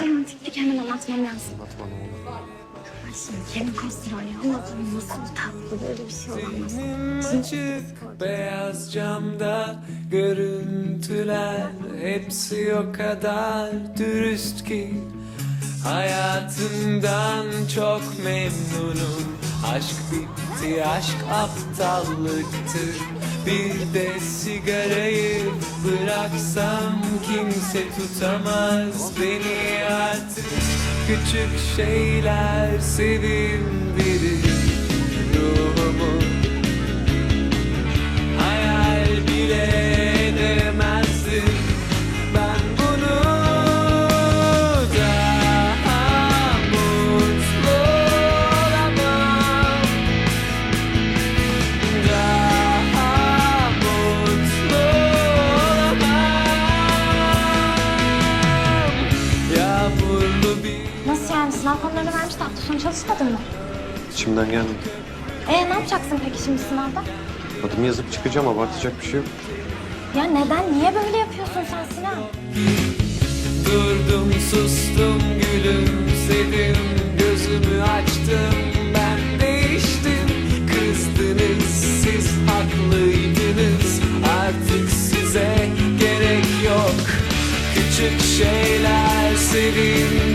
romantiklik hemen anlatmam lazım. Şimdi Kevin. Nasıl tatlı böyle bir şey olamaz. Açık beyaz camda görüntüler hepsi o kadar dürüst ki Hayatımdan çok memnunum Aşk bitti, aşk aptallıktı Bir de sigarayı bıraksam kimse tutamaz beni artık. Küçük şeyler sevindirir Nasıl yani sınav konularını vermiş de hafta sonu çalışmadın mı? İçimden gelmedi. E ne yapacaksın peki şimdi sınavda? Adımı yazıp çıkacağım abartacak bir şey yok. Ya neden? Niye böyle yapıyorsun sen Sinan? Durdum sustum gülümsedim Gözümü açtım ben değiştim Kızdınız siz haklıydınız Artık size gerek yok Küçük şeyler sevin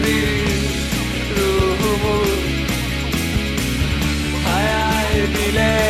நிலை